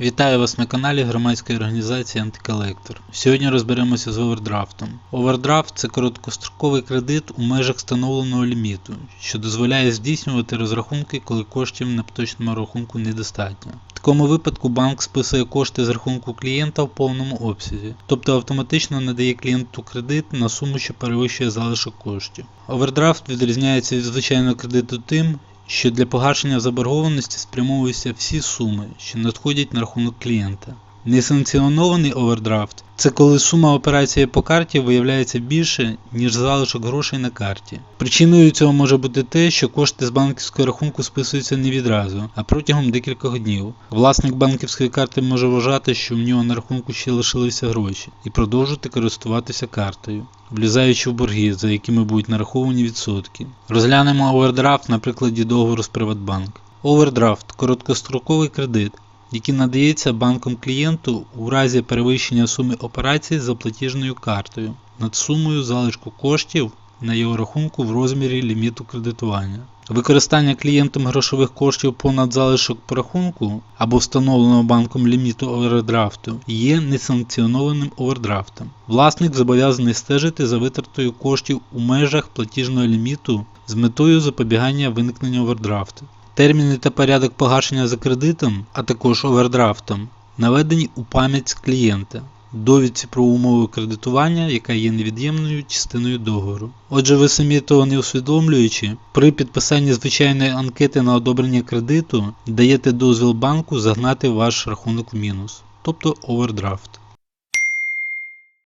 Вітаю вас на каналі громадської організації Антиколектор. Сьогодні розберемося з овердрафтом. Овердрафт це короткостроковий кредит у межах встановленого ліміту, що дозволяє здійснювати розрахунки, коли коштів на поточному рахунку недостатньо. В такому випадку банк списує кошти з рахунку клієнта в повному обсязі, тобто автоматично надає клієнту кредит на суму, що перевищує залишок коштів. Овердрафт відрізняється від звичайного кредиту тим, що для погашення заборгованості спрямовуються всі суми, що надходять на рахунок клієнта. Несанкціонований овердрафт це коли сума операції по карті виявляється більше, ніж залишок грошей на карті. Причиною цього може бути те, що кошти з банківського рахунку списуються не відразу, а протягом декількох днів. Власник банківської карти може вважати, що в нього на рахунку ще лишилися гроші, і продовжувати користуватися картою, влізаючи в борги, за якими будуть нараховані відсотки. Розглянемо овердрафт на прикладі договору з Приватбанк. Овердрафт короткостроковий кредит, який надається банком клієнту у разі перевищення суми операцій за платіжною картою над сумою залишку коштів на його рахунку в розмірі ліміту кредитування. Використання клієнтом грошових коштів понад залишок по рахунку або встановленого банком ліміту овердрафту є несанкціонованим овердрафтом. Власник зобов'язаний стежити за витратою коштів у межах платіжного ліміту з метою запобігання виникнення овердрафту. Терміни та порядок погашення за кредитом, а також овердрафтом, наведені у пам'ять клієнта, довідці про умови кредитування, яка є невід'ємною частиною договору. Отже, ви самі того не усвідомлюючи, при підписанні звичайної анкети на одобрення кредиту даєте дозвіл банку загнати ваш рахунок в мінус, тобто овердрафт.